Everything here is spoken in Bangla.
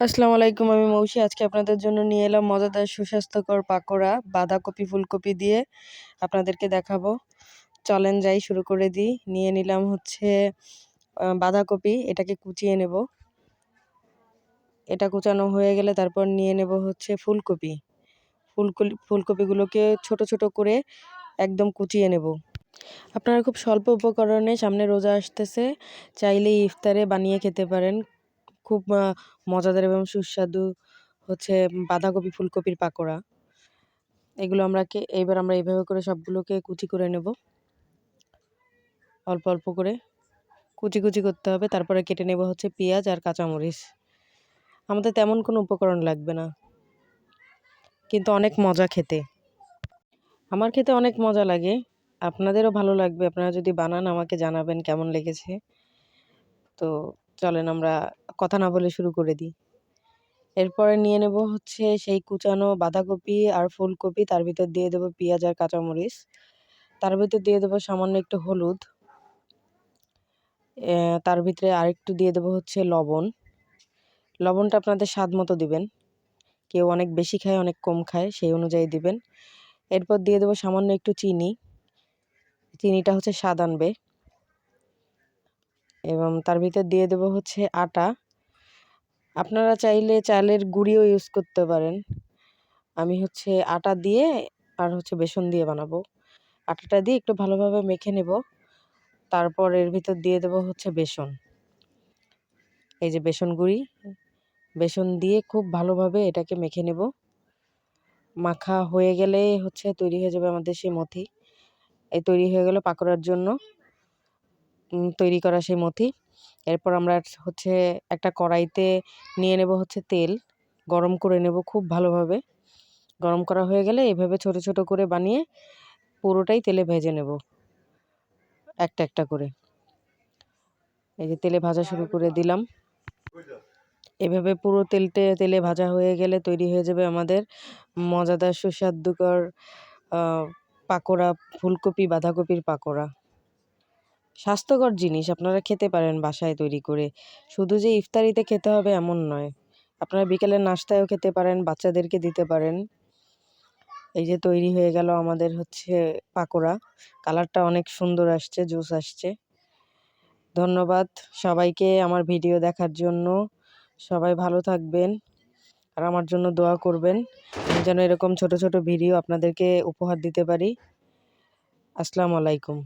আসসালামু আলাইকুম, আমি মৌসি। আজকে আপনাদের জন্য নিয়ে এলাম মজাদার সুস্বাস্থ্যকর পাকোড়া, বাঁধাকপি, ফুলকপি দিয়ে আপনাদেরকে দেখাবো। চলেন যাই, শুরু করে দিই। নিয়ে নিলাম হচ্ছে বাঁধাকপি। এটাকে কুচিয়ে নেব। এটা কুচানো হয়ে গেলে তারপর নিয়ে নেব হচ্ছে ফুলকপি। ফুলকপি ফুলকপিগুলোকে ছোট ছোট করে একদম কুচিয়ে নেব। আপনারা খুব স্বল্প উপকরণে সামনে রোজা আসতেছে চাইলে ইফতারে বানিয়ে খেতে পারেন। খুব মজাদার এবং সুস্বাদু হচ্ছে বাঁধাকপি, ফুলকপির পাকোড়া। এগুলো আমরা কে, এইবার আমরা এইভাবে করে সবগুলোকে কুচি করে নেব। অল্প অল্প করে কুচি কুচি করতে হবে। তারপরে কেটে নেব হচ্ছে পেঁয়াজ আর কাঁচামরিচ। আমাদের তেমন কোনো উপকরণ লাগবে না। কিন্তু অনেক মজা খেতে। আমার খেতে অনেক মজা লাগে। আপনাদেরও ভালো লাগবে। আপনারা যদি বানান, আমাকে জানাবেন কেমন লেগেছে। তো চলেন আমরা কথা না বলে শুরু করে দিই। এরপরে নিয়ে নেব হচ্ছে সেই কুচানো বাঁধাকপি আর ফুলকপি, তার ভিতর দিয়ে দেবো পেঁয়াজ আর কাঁচামরিচ। তার ভিতর দিয়ে দেবো সামান্য একটু হলুদ। তার ভিতরে আরেকটু দিয়ে দেবো হচ্ছে লবণ। লবণটা আপনাদের স্বাদ মতো দিবেন। কেউ অনেক বেশি খায়, অনেক কম খায়, সেই অনুযায়ী দিবেন। এরপর দিয়ে দেবো সামান্য একটু চিনি। চিনিটা হচ্ছে স্বাদ আনবে। এবং তার ভিতর দিয়ে দেবো হচ্ছে আটা। আপনারা চাইলে চালের গুঁড়িও ইউজ করতে পারেন। আমি হচ্ছে আটা দিয়ে আর হচ্ছে বেসন দিয়ে বানাবো। আটাটা দিয়ে একটু ভালোভাবে মেখে নেব। তারপর এর ভিতর দিয়ে দেবো হচ্ছে বেসন। এই যে বেসন গুঁড়ি। বেসন দিয়ে খুব ভালোভাবে এটাকে মেখে নেব। মাখা হয়ে গেলে হচ্ছে তৈরি হয়ে যাবে আমাদের সেই মথি। এই তৈরি হয়ে গেল পাকোড়ার জন্য। তৈরি করা সেই মথি এরপর আমরা হচ্ছে একটা কড়াইতে নিয়ে নেব হচ্ছে তেল। গরম করে নেব খুব ভালোভাবে। গরম করা হয়ে গেলে এভাবে ছোট ছোট করে বানিয়ে পুরোটাই তেলে ভেজে নেব। একটা একটা করে। এই যে তেলে ভাজা শুরু করে দিলাম। এভাবে পুরো তেলটে, তেলে ভাজা হয়ে গেলে তৈরি হয়ে যাবে আমাদের মজাদার সুস্বাদুকর পাকোড়া, ফুলকপি, বাঁধাকপির পাকোড়া। স্বাস্থ্যকর জিনিস আপনারা খেতে পারেন বাসায় তৈরি করে। শুধু যে ইফতারিতে খেতে হবে এমন নয়। আপনারা বিকেলের নাস্তায়ও খেতে পারেন, বাচ্চাদেরকে দিতে পারেন। এই যে তৈরি হয়ে গেল আমাদের হচ্ছে পাকোড়া। কালারটা অনেক সুন্দর আসছে, জুস আসছে। ধন্যবাদ সবাইকে আমার ভিডিও দেখার জন্য। সবাই ভালো থাকবেন আর আমার জন্য দোয়া করবেন। আমি যেন এরকম ছোট ছোট ভিডিও আপনাদেরকে উপহার দিতে পারি। আসসালামু আলাইকুম।